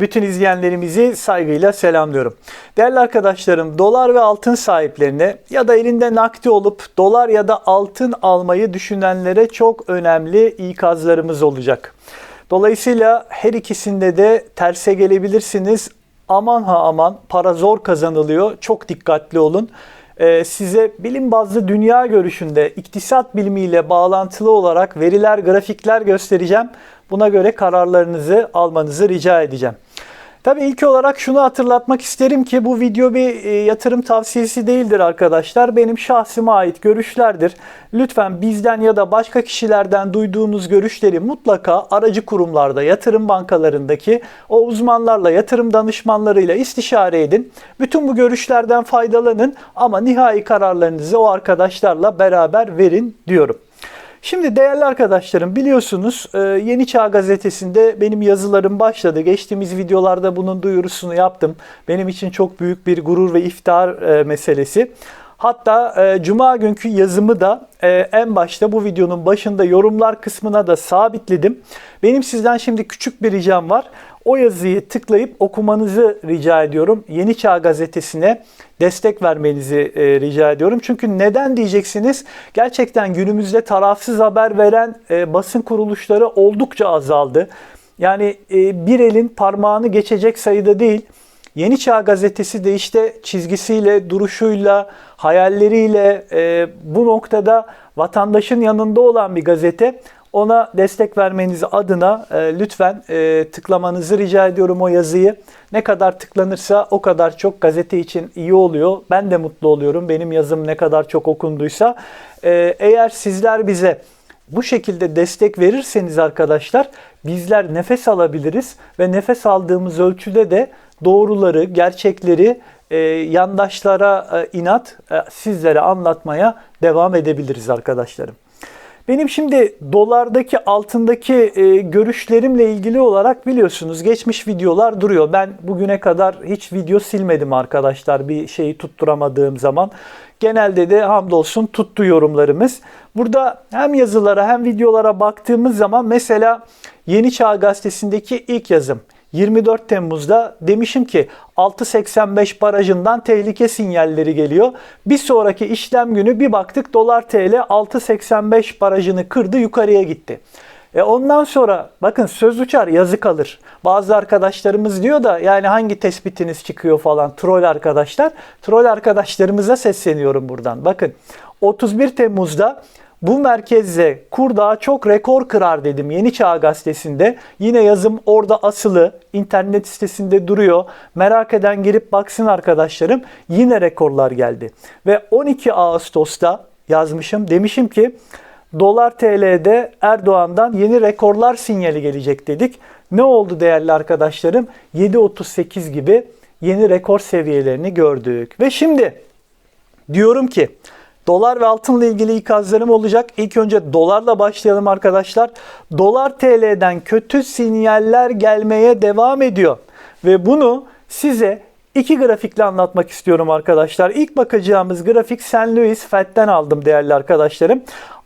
Bütün izleyenlerimizi saygıyla selamlıyorum. Değerli arkadaşlarım, dolar ve altın sahiplerine ya da elinde nakdi olup dolar ya da altın almayı düşünenlere çok önemli ikazlarımız olacak. Dolayısıyla her ikisinde de terse gelebilirsiniz. Aman ha aman para zor kazanılıyor. Çok dikkatli olun. Ee, size bilim bazlı dünya görüşünde iktisat bilimiyle bağlantılı olarak veriler, grafikler göstereceğim. Buna göre kararlarınızı almanızı rica edeceğim. Tabii ilk olarak şunu hatırlatmak isterim ki bu video bir e, yatırım tavsiyesi değildir arkadaşlar. Benim şahsıma ait görüşlerdir. Lütfen bizden ya da başka kişilerden duyduğunuz görüşleri mutlaka aracı kurumlarda, yatırım bankalarındaki o uzmanlarla, yatırım danışmanlarıyla istişare edin. Bütün bu görüşlerden faydalanın ama nihai kararlarınızı o arkadaşlarla beraber verin diyorum. Şimdi değerli arkadaşlarım biliyorsunuz e, Yeni Çağ gazetesinde benim yazılarım başladı. Geçtiğimiz videolarda bunun duyurusunu yaptım. Benim için çok büyük bir gurur ve iftihar e, meselesi. Hatta e, cuma günkü yazımı da en başta bu videonun başında yorumlar kısmına da sabitledim. Benim sizden şimdi küçük bir ricam var. O yazıyı tıklayıp okumanızı rica ediyorum. Yeni Çağ gazetesine destek vermenizi e, rica ediyorum. Çünkü neden diyeceksiniz? Gerçekten günümüzde tarafsız haber veren e, basın kuruluşları oldukça azaldı. Yani e, bir elin parmağını geçecek sayıda değil. Yeni Çağ gazetesi de işte çizgisiyle, duruşuyla, hayalleriyle e, bu noktada vatandaşın yanında olan bir gazete. Ona destek vermeniz adına e, lütfen e, tıklamanızı rica ediyorum o yazıyı. Ne kadar tıklanırsa o kadar çok gazete için iyi oluyor. Ben de mutlu oluyorum. Benim yazım ne kadar çok okunduysa. E, eğer sizler bize bu şekilde destek verirseniz arkadaşlar bizler nefes alabiliriz ve nefes aldığımız ölçüde de doğruları, gerçekleri e, yandaşlara e, inat e, sizlere anlatmaya devam edebiliriz arkadaşlarım. Benim şimdi dolardaki altındaki e, görüşlerimle ilgili olarak biliyorsunuz geçmiş videolar duruyor. Ben bugüne kadar hiç video silmedim arkadaşlar bir şeyi tutturamadığım zaman. Genelde de hamdolsun tuttu yorumlarımız. Burada hem yazılara hem videolara baktığımız zaman mesela Yeni Çağ Gazetesi'ndeki ilk yazım 24 Temmuz'da demişim ki 6.85 barajından tehlike sinyalleri geliyor. Bir sonraki işlem günü bir baktık dolar TL 6.85 barajını kırdı yukarıya gitti. E ondan sonra bakın söz uçar yazı kalır. Bazı arkadaşlarımız diyor da yani hangi tespitiniz çıkıyor falan troll arkadaşlar. Troll arkadaşlarımıza sesleniyorum buradan. Bakın 31 Temmuz'da bu merkezde kur daha çok rekor kırar dedim Yeni Çağ Gazetesi'nde. Yine yazım orada asılı. internet sitesinde duruyor. Merak eden girip baksın arkadaşlarım. Yine rekorlar geldi. Ve 12 Ağustos'ta yazmışım. Demişim ki dolar TL'de Erdoğan'dan yeni rekorlar sinyali gelecek dedik. Ne oldu değerli arkadaşlarım? 7.38 gibi yeni rekor seviyelerini gördük. Ve şimdi diyorum ki Dolar ve altınla ilgili ikazlarım olacak. İlk önce dolarla başlayalım arkadaşlar. Dolar TL'den kötü sinyaller gelmeye devam ediyor. Ve bunu size iki grafikle anlatmak istiyorum arkadaşlar. İlk bakacağımız grafik St. Louis Fed'den aldım değerli arkadaşlarım.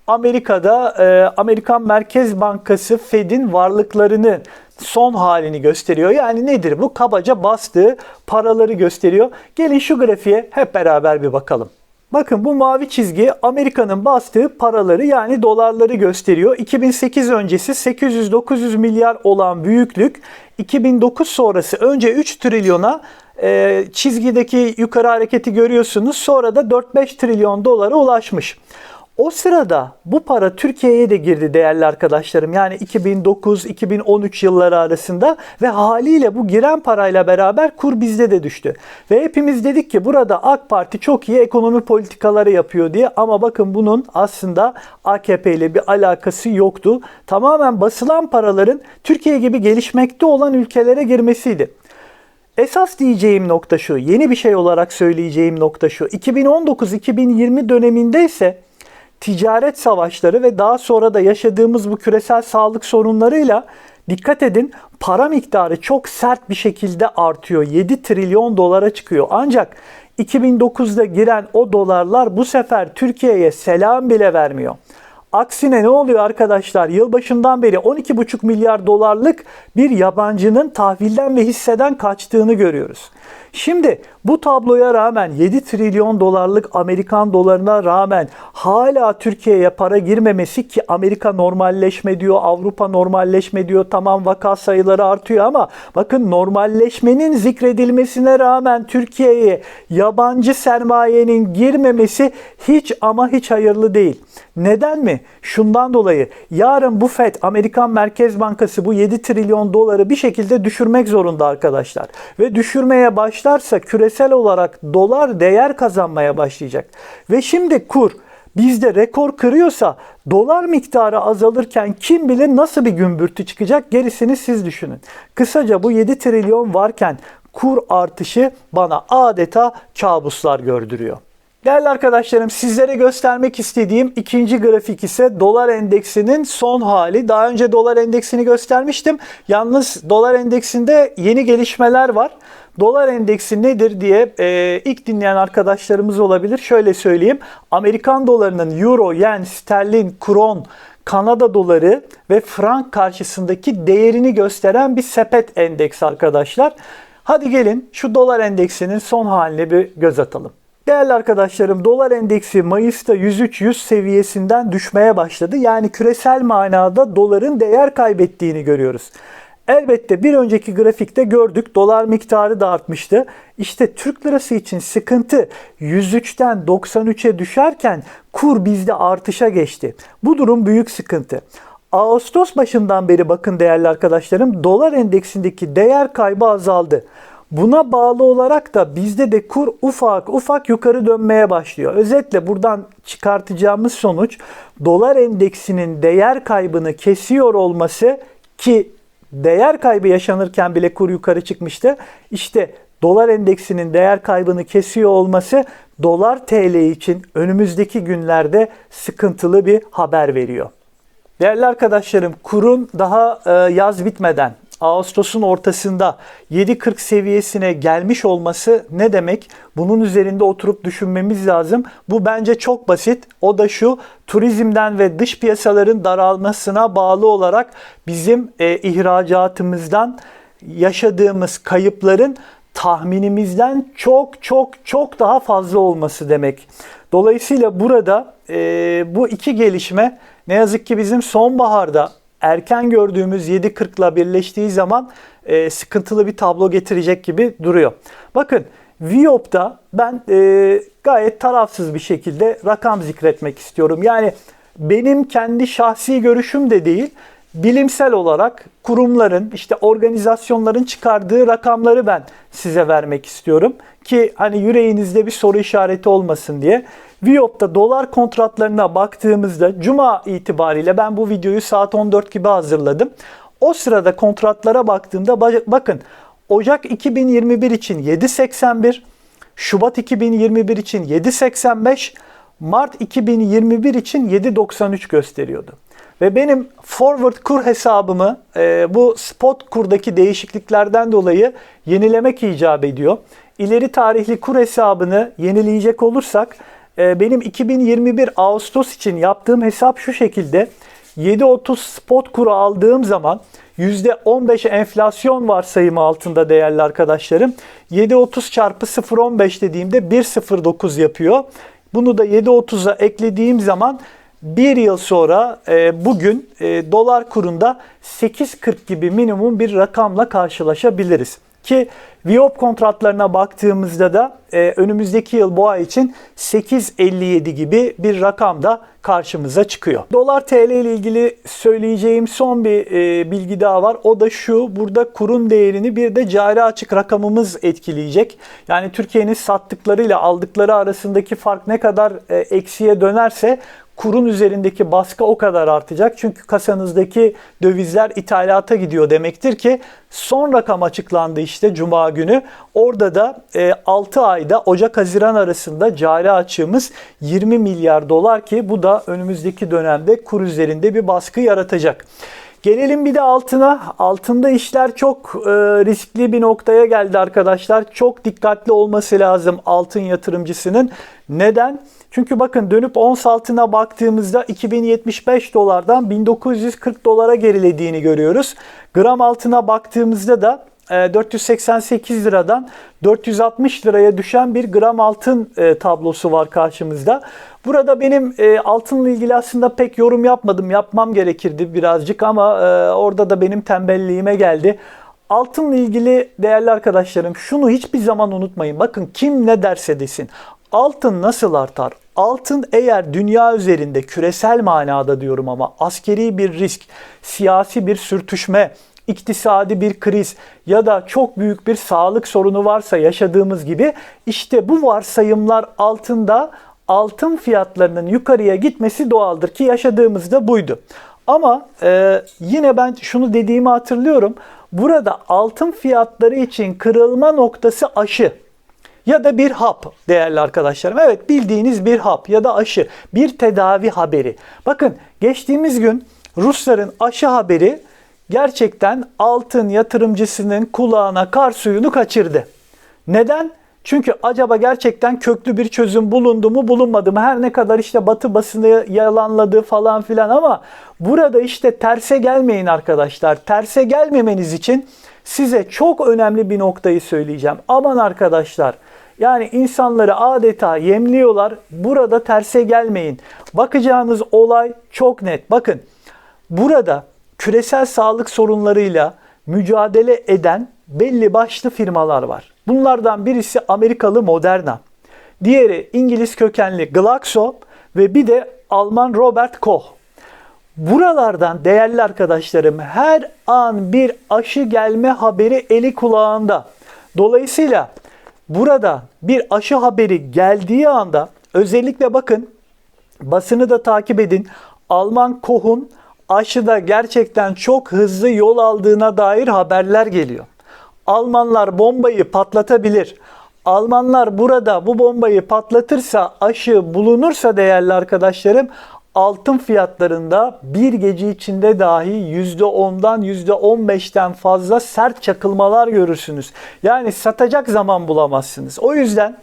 Amerika'da e, Amerikan Merkez Bankası Fed'in varlıklarını son halini gösteriyor. Yani nedir bu? Kabaca bastığı paraları gösteriyor. Gelin şu grafiğe hep beraber bir bakalım. Bakın bu mavi çizgi Amerika'nın bastığı paraları yani dolarları gösteriyor. 2008 öncesi 800-900 milyar olan büyüklük 2009 sonrası önce 3 trilyona e, çizgideki yukarı hareketi görüyorsunuz. Sonra da 4-5 trilyon dolara ulaşmış. O sırada bu para Türkiye'ye de girdi değerli arkadaşlarım. Yani 2009-2013 yılları arasında ve haliyle bu giren parayla beraber kur bizde de düştü. Ve hepimiz dedik ki burada AK Parti çok iyi ekonomi politikaları yapıyor diye ama bakın bunun aslında AKP ile bir alakası yoktu. Tamamen basılan paraların Türkiye gibi gelişmekte olan ülkelere girmesiydi. Esas diyeceğim nokta şu, yeni bir şey olarak söyleyeceğim nokta şu. 2019-2020 döneminde ise ticaret savaşları ve daha sonra da yaşadığımız bu küresel sağlık sorunlarıyla dikkat edin para miktarı çok sert bir şekilde artıyor. 7 trilyon dolara çıkıyor. Ancak 2009'da giren o dolarlar bu sefer Türkiye'ye selam bile vermiyor. Aksine ne oluyor arkadaşlar? Yılbaşından beri 12,5 milyar dolarlık bir yabancının tahvilden ve hisseden kaçtığını görüyoruz. Şimdi bu tabloya rağmen 7 trilyon dolarlık Amerikan dolarına rağmen hala Türkiye'ye para girmemesi ki Amerika normalleşme diyor, Avrupa normalleşme diyor. Tamam vaka sayıları artıyor ama bakın normalleşmenin zikredilmesine rağmen Türkiye'ye yabancı sermayenin girmemesi hiç ama hiç hayırlı değil. Neden mi? Şundan dolayı yarın bu FED Amerikan Merkez Bankası bu 7 trilyon doları bir şekilde düşürmek zorunda arkadaşlar. Ve düşürmeye başlarsa küresel olarak dolar değer kazanmaya başlayacak. Ve şimdi kur bizde rekor kırıyorsa dolar miktarı azalırken kim bilir nasıl bir gümbürtü çıkacak gerisini siz düşünün. Kısaca bu 7 trilyon varken kur artışı bana adeta kabuslar gördürüyor. Değerli arkadaşlarım sizlere göstermek istediğim ikinci grafik ise dolar endeksinin son hali. Daha önce dolar endeksini göstermiştim. Yalnız dolar endeksinde yeni gelişmeler var. Dolar endeksi nedir diye e, ilk dinleyen arkadaşlarımız olabilir. Şöyle söyleyeyim. Amerikan dolarının euro, yen, sterlin, kron, Kanada doları ve frank karşısındaki değerini gösteren bir sepet endeks arkadaşlar. Hadi gelin şu dolar endeksinin son haline bir göz atalım. Değerli arkadaşlarım dolar endeksi Mayıs'ta 103-100 seviyesinden düşmeye başladı. Yani küresel manada doların değer kaybettiğini görüyoruz. Elbette bir önceki grafikte gördük dolar miktarı da artmıştı. İşte Türk lirası için sıkıntı 103'ten 93'e düşerken kur bizde artışa geçti. Bu durum büyük sıkıntı. Ağustos başından beri bakın değerli arkadaşlarım dolar endeksindeki değer kaybı azaldı. Buna bağlı olarak da bizde de kur ufak ufak yukarı dönmeye başlıyor. Özetle buradan çıkartacağımız sonuç dolar endeksinin değer kaybını kesiyor olması ki değer kaybı yaşanırken bile kur yukarı çıkmıştı. İşte dolar endeksinin değer kaybını kesiyor olması dolar TL için önümüzdeki günlerde sıkıntılı bir haber veriyor. Değerli arkadaşlarım kurun daha e, yaz bitmeden Ağustos'un ortasında 7.40 seviyesine gelmiş olması ne demek? Bunun üzerinde oturup düşünmemiz lazım. Bu bence çok basit. O da şu turizmden ve dış piyasaların daralmasına bağlı olarak bizim e, ihracatımızdan yaşadığımız kayıpların tahminimizden çok çok çok daha fazla olması demek. Dolayısıyla burada e, bu iki gelişme ne yazık ki bizim sonbaharda erken gördüğümüz 7.40 ile birleştiği zaman e, sıkıntılı bir tablo getirecek gibi duruyor. Bakın Viop'ta ben e, gayet tarafsız bir şekilde rakam zikretmek istiyorum. Yani benim kendi şahsi görüşüm de değil, bilimsel olarak kurumların, işte organizasyonların çıkardığı rakamları ben size vermek istiyorum. Ki hani yüreğinizde bir soru işareti olmasın diye. Viyop'ta dolar kontratlarına baktığımızda Cuma itibariyle ben bu videoyu saat 14 gibi hazırladım. O sırada kontratlara baktığımda bakın Ocak 2021 için 7.81, Şubat 2021 için 7.85, Mart 2021 için 7.93 gösteriyordu. Ve benim forward kur hesabımı e, bu spot kurdaki değişikliklerden dolayı yenilemek icap ediyor. İleri tarihli kur hesabını yenileyecek olursak benim 2021 Ağustos için yaptığım hesap şu şekilde. 7.30 spot kuru aldığım zaman %15 enflasyon varsayımı altında değerli arkadaşlarım. 7.30 çarpı 0.15 dediğimde 1.09 yapıyor. Bunu da 7.30'a eklediğim zaman bir yıl sonra e, bugün e, dolar kurunda 8.40 gibi minimum bir rakamla karşılaşabiliriz. Ki Viop kontratlarına baktığımızda da e, önümüzdeki yıl ay için 8.57 gibi bir rakam da karşımıza çıkıyor. Dolar TL ile ilgili söyleyeceğim son bir e, bilgi daha var. O da şu. Burada kurun değerini bir de cari açık rakamımız etkileyecek. Yani Türkiye'nin sattıklarıyla aldıkları arasındaki fark ne kadar e, eksiye dönerse kurun üzerindeki baskı o kadar artacak. Çünkü kasanızdaki dövizler ithalata gidiyor demektir ki son rakam açıklandı işte cuma günü. Orada da e, 6 ayda Ocak-Haziran arasında cari açığımız 20 milyar dolar ki bu da önümüzdeki dönemde kur üzerinde bir baskı yaratacak. Gelelim bir de altına. Altında işler çok e, riskli bir noktaya geldi arkadaşlar. Çok dikkatli olması lazım altın yatırımcısının. Neden? Çünkü bakın dönüp ons altına baktığımızda 2075 dolardan 1940 dolara gerilediğini görüyoruz. Gram altına baktığımızda da 488 liradan 460 liraya düşen bir gram altın e, tablosu var karşımızda. Burada benim e, altınla ilgili aslında pek yorum yapmadım. Yapmam gerekirdi birazcık ama e, orada da benim tembelliğime geldi. Altınla ilgili değerli arkadaşlarım şunu hiçbir zaman unutmayın. Bakın kim ne derse desin. Altın nasıl artar? Altın eğer dünya üzerinde küresel manada diyorum ama askeri bir risk, siyasi bir sürtüşme, iktisadi bir kriz ya da çok büyük bir sağlık sorunu varsa yaşadığımız gibi işte bu varsayımlar altında altın fiyatlarının yukarıya gitmesi doğaldır ki yaşadığımızda buydu. Ama e, yine ben şunu dediğimi hatırlıyorum. Burada altın fiyatları için kırılma noktası aşı ya da bir hap değerli arkadaşlarım. Evet bildiğiniz bir hap ya da aşı, bir tedavi haberi. Bakın geçtiğimiz gün Rusların aşı haberi gerçekten altın yatırımcısının kulağına kar suyunu kaçırdı. Neden? Çünkü acaba gerçekten köklü bir çözüm bulundu mu bulunmadı mı? Her ne kadar işte batı basını yalanladı falan filan ama burada işte terse gelmeyin arkadaşlar. Terse gelmemeniz için size çok önemli bir noktayı söyleyeceğim. Aman arkadaşlar yani insanları adeta yemliyorlar. Burada terse gelmeyin. Bakacağınız olay çok net. Bakın burada küresel sağlık sorunlarıyla mücadele eden belli başlı firmalar var. Bunlardan birisi Amerikalı Moderna, diğeri İngiliz kökenli Glaxo ve bir de Alman Robert Koch. Buralardan değerli arkadaşlarım her an bir aşı gelme haberi eli kulağında. Dolayısıyla burada bir aşı haberi geldiği anda özellikle bakın basını da takip edin. Alman Koch'un aşıda gerçekten çok hızlı yol aldığına dair haberler geliyor. Almanlar bombayı patlatabilir. Almanlar burada bu bombayı patlatırsa, aşı bulunursa değerli arkadaşlarım altın fiyatlarında bir gece içinde dahi %10'dan %15'ten fazla sert çakılmalar görürsünüz. Yani satacak zaman bulamazsınız. O yüzden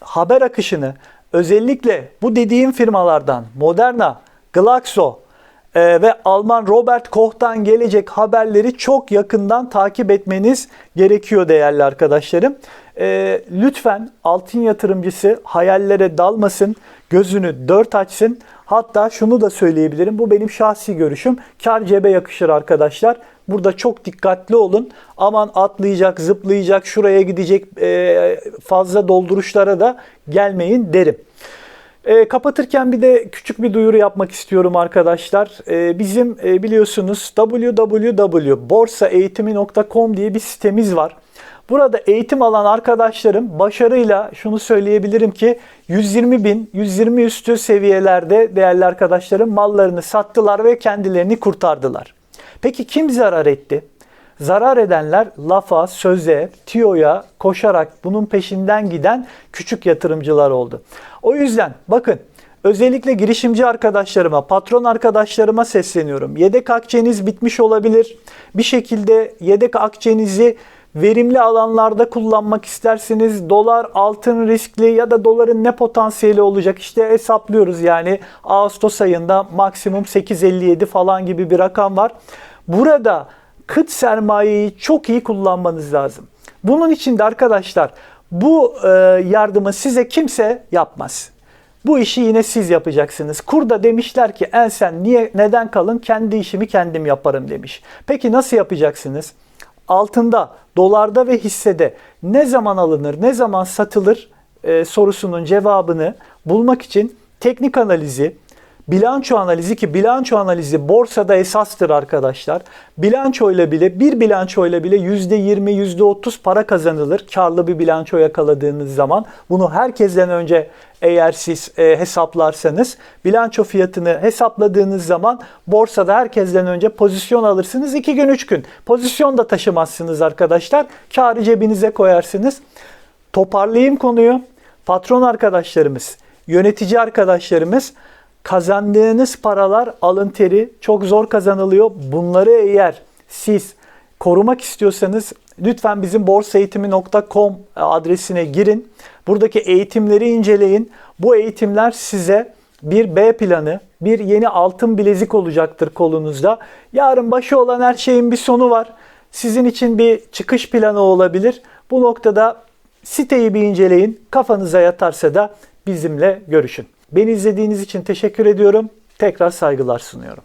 haber akışını özellikle bu dediğim firmalardan Moderna, Glaxo, e, ve Alman Robert Koch'tan gelecek haberleri çok yakından takip etmeniz gerekiyor değerli arkadaşlarım. E, lütfen altın yatırımcısı hayallere dalmasın, gözünü dört açsın. Hatta şunu da söyleyebilirim. Bu benim şahsi görüşüm. Kar cebe yakışır arkadaşlar. Burada çok dikkatli olun. Aman atlayacak, zıplayacak, şuraya gidecek e, fazla dolduruşlara da gelmeyin derim. E, kapatırken bir de küçük bir duyuru yapmak istiyorum arkadaşlar. E, bizim e, biliyorsunuz www.borsaeğitimi.com diye bir sitemiz var. Burada eğitim alan arkadaşlarım başarıyla şunu söyleyebilirim ki 120 bin, 120 üstü seviyelerde değerli arkadaşlarım mallarını sattılar ve kendilerini kurtardılar. Peki kim zarar etti? Zarar edenler lafa, söze, tiyoya koşarak bunun peşinden giden küçük yatırımcılar oldu. O yüzden bakın özellikle girişimci arkadaşlarıma, patron arkadaşlarıma sesleniyorum. Yedek akçeniz bitmiş olabilir. Bir şekilde yedek akçenizi verimli alanlarda kullanmak isterseniz dolar altın riskli ya da doların ne potansiyeli olacak işte hesaplıyoruz yani Ağustos ayında maksimum 8.57 falan gibi bir rakam var. Burada kıt sermayeyi çok iyi kullanmanız lazım. Bunun için de arkadaşlar bu e, yardımı size kimse yapmaz. Bu işi yine siz yapacaksınız. Kurda demişler ki en sen niye neden kalın kendi işimi kendim yaparım demiş. Peki nasıl yapacaksınız? Altında, dolarda ve hissede ne zaman alınır, ne zaman satılır e, sorusunun cevabını bulmak için teknik analizi, bilanço analizi ki bilanço analizi borsada esastır arkadaşlar. Bilanço ile bile bir bilanço ile bile %20 %30 para kazanılır karlı bir bilanço yakaladığınız zaman. Bunu herkesten önce eğer siz e, hesaplarsanız bilanço fiyatını hesapladığınız zaman borsada herkesten önce pozisyon alırsınız. 2 gün 3 gün pozisyon da taşımazsınız arkadaşlar. Karı cebinize koyarsınız. Toparlayayım konuyu. Patron arkadaşlarımız, yönetici arkadaşlarımız kazandığınız paralar alın teri çok zor kazanılıyor. Bunları eğer siz korumak istiyorsanız lütfen bizim borsaeğitimi.com adresine girin. Buradaki eğitimleri inceleyin. Bu eğitimler size bir B planı, bir yeni altın bilezik olacaktır kolunuzda. Yarın başı olan her şeyin bir sonu var. Sizin için bir çıkış planı olabilir. Bu noktada siteyi bir inceleyin. Kafanıza yatarsa da bizimle görüşün. Beni izlediğiniz için teşekkür ediyorum. Tekrar saygılar sunuyorum.